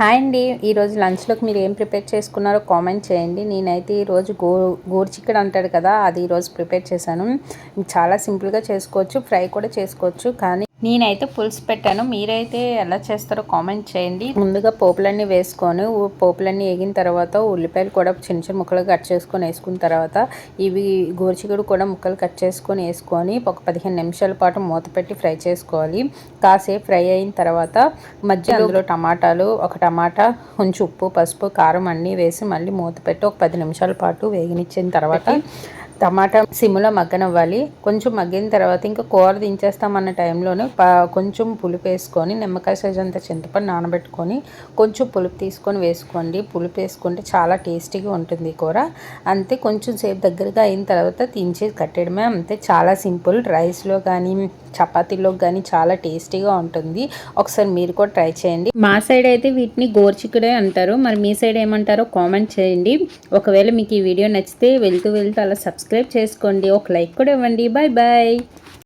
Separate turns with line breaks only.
Hi అండి. ఈరోజు లంచ్లోకి మీరు ఏం ప్రిపేర్ చేసుకున్నారో కామెంట్ చేయండి. నేనైతే ఈరోజు గో గోరుచిక్కడు అంటాడు కదా అది ఈరోజు ప్రిపేర్ చేశాను. చాలా సింపుల్గా చేసుకోవచ్చు ఫ్రై కూడా చేసుకోవచ్చు కానీ నేనైతే పులుసు పెట్టాను. మీరైతే ఎలా చేస్తారో కామెంట్ చేయండి. ముందుగా పోపులన్నీ వేసుకొని పోపులన్నీ వేగిన తర్వాత ఉల్లిపాయలు కూడా చిన్న చిన్న ముక్కలు కట్ చేసుకొని వేసుకున్న తర్వాత ఇవి గోరుచిక్కుడు కూడా ముక్కలు కట్ చేసుకొని వేసుకొని ఒక పదిహేను నిమిషాల పాటు మూత పెట్టి ఫ్రై చేసుకోవాలి. కాసేపు ఫ్రై అయిన తర్వాత మధ్య అందులో టమాటాలు ఒక టమాటా కొంచెం ఉప్పు పసుపు కారం అన్నీ వేసి మళ్ళీ మూత పెట్టి ఒక పది నిమిషాల పాటు వేగినిచ్చిన తర్వాత టమాటా సిమ్లో మగ్గనివ్వాలి. కొంచెం మగ్గిన తర్వాత ఇంకా కూర దించేస్తామన్న టైంలోనే కొంచెం పులుపు వేసుకొని నిమ్మకాయ సైజ్ అంత చింతపండు నానబెట్టుకొని కొంచెం పులుపు తీసుకొని వేసుకోండి. పులుపు వేసుకుంటే చాలా టేస్టీగా ఉంటుంది కూర. అంతే కొంచెం సేపు దగ్గరగా అయిన తర్వాత దించేసి కట్టడమే అంతే. చాలా సింపుల్. రైస్లో కానీ చపాతీలో కానీ చాలా టేస్టీగా ఉంటుంది. ఒకసారి మీరు కూడా ట్రై చేయండి. మా సైడ్ అయితే వీటిని గోర్చికుడే అంటారు. మరి మీ సైడ్ ఏమంటారో కామెంట్ చేయండి. ఒకవేళ మీకు ఈ వీడియో నచ్చితే వెళ్తూ వెళ్తూ అలా సబ్స్క్రైబ్ చేసుకోండి. ఒక లైక్ కూడా ఇవ్వండి. Bye bye